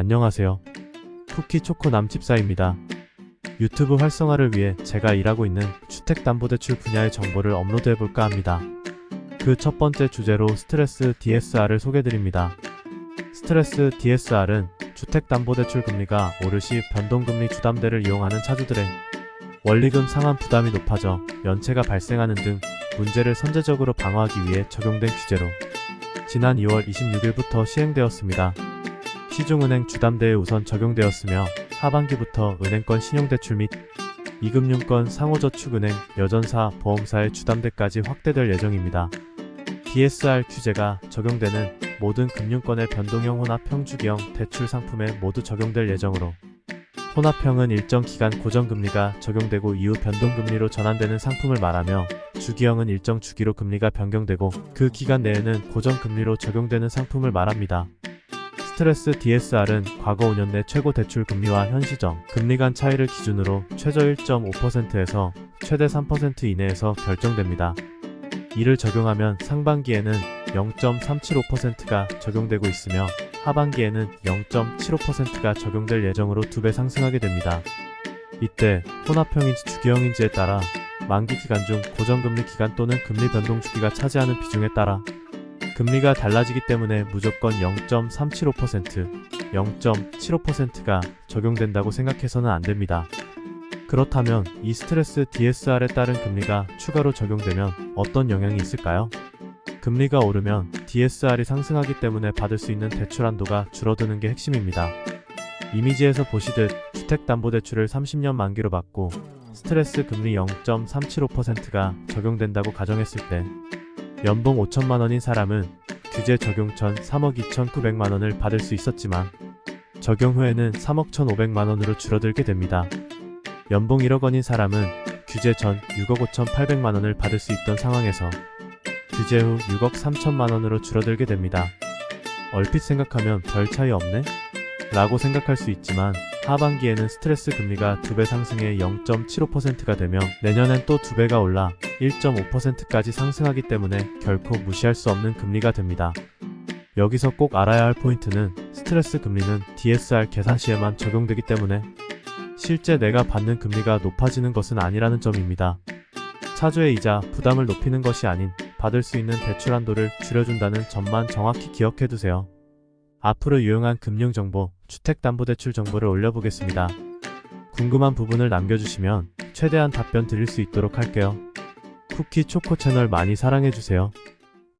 안녕하세요. 쿠키 초코 남집사입니다. 유튜브 활성화를 위해 제가 일하고 있는 주택담보대출 분야의 정보를 업로드해 볼까 합니다. 그 첫 번째 주제로 스트레스 DSR을 소개드립니다. 스트레스 DSR은 주택담보대출 금리가 오르시 변동금리 주담대를 이용하는 차주들의 원리금 상환 부담이 높아져 연체가 발생하는 등 문제를 선제적으로 방어하기 위해 적용된 규제로 지난 2월 26일부터 시행되었습니다. 시중은행 주담대에 우선 적용되었으며 하반기부터 은행권 신용대출 및 이금융권 상호저축은행, 여전사, 보험사의 주담대까지 확대될 예정입니다. DSR 규제가 적용되는 모든 금융권의 변동형 혼합형 주기형 대출 상품에 모두 적용될 예정으로 혼합형은 일정 기간 고정금리가 적용되고 이후 변동금리로 전환되는 상품을 말하며 주기형은 일정 주기로 금리가 변경되고 그 기간 내에는 고정금리로 적용되는 상품을 말합니다. 스트레스 DSR은 과거 5년 내 최고 대출 금리와 현 시점 금리 간 차이를 기준으로 최저 1.5%에서 최대 3% 이내에서 결정됩니다. 이를 적용하면 상반기에는 0.375%가 적용되고 있으며 하반기에는 0.75%가 적용될 예정으로 2배 상승하게 됩니다. 이때 혼합형인지 주기형인지에 따라 만기 기간 중 고정금리 기간 또는 금리 변동 주기가 차지하는 비중에 따라 금리가 달라지기 때문에 무조건 0.375%, 0.75%가 적용된다고 생각해서는 안 됩니다. 그렇다면 이 스트레스 DSR에 따른 금리가 추가로 적용되면 어떤 영향이 있을까요? 금리가 오르면 DSR이 상승하기 때문에 받을 수 있는 대출 한도가 줄어드는 게 핵심입니다. 이미지에서 보시듯 주택담보대출을 30년 만기로 받고 스트레스 금리 0.375%가 적용된다고 가정했을 때 연봉 5천만 원인 사람은 규제 적용 전 3억 2,900만 원을 받을 수 있었지만 적용 후에는 3억 1,500만 원으로 줄어들게 됩니다. 연봉 1억 원인 사람은 규제 전 6억 5,800만 원을 받을 수 있던 상황에서 규제 후 6억 3천만 원으로 줄어들게 됩니다. 얼핏 생각하면 별 차이 없네? 라고 생각할 수 있지만 하반기에는 스트레스 금리가 2배 상승해 0.75%가 되며 내년엔 또 2배가 올라 1.5%까지 상승하기 때문에 결코 무시할 수 없는 금리가 됩니다. 여기서 꼭 알아야 할 포인트는 스트레스 금리는 DSR 계산 시에만 적용되기 때문에 실제 내가 받는 금리가 높아지는 것은 아니라는 점입니다. 차주의 이자 부담을 높이는 것이 아닌 받을 수 있는 대출 한도를 줄여준다는 점만 정확히 기억해 두세요. 앞으로 유용한 금융 정보, 주택담보대출 정보를 올려보겠습니다. 궁금한 부분을 남겨주시면 최대한 답변 드릴 수 있도록 할게요. 쿠키 초코 채널 많이 사랑해주세요.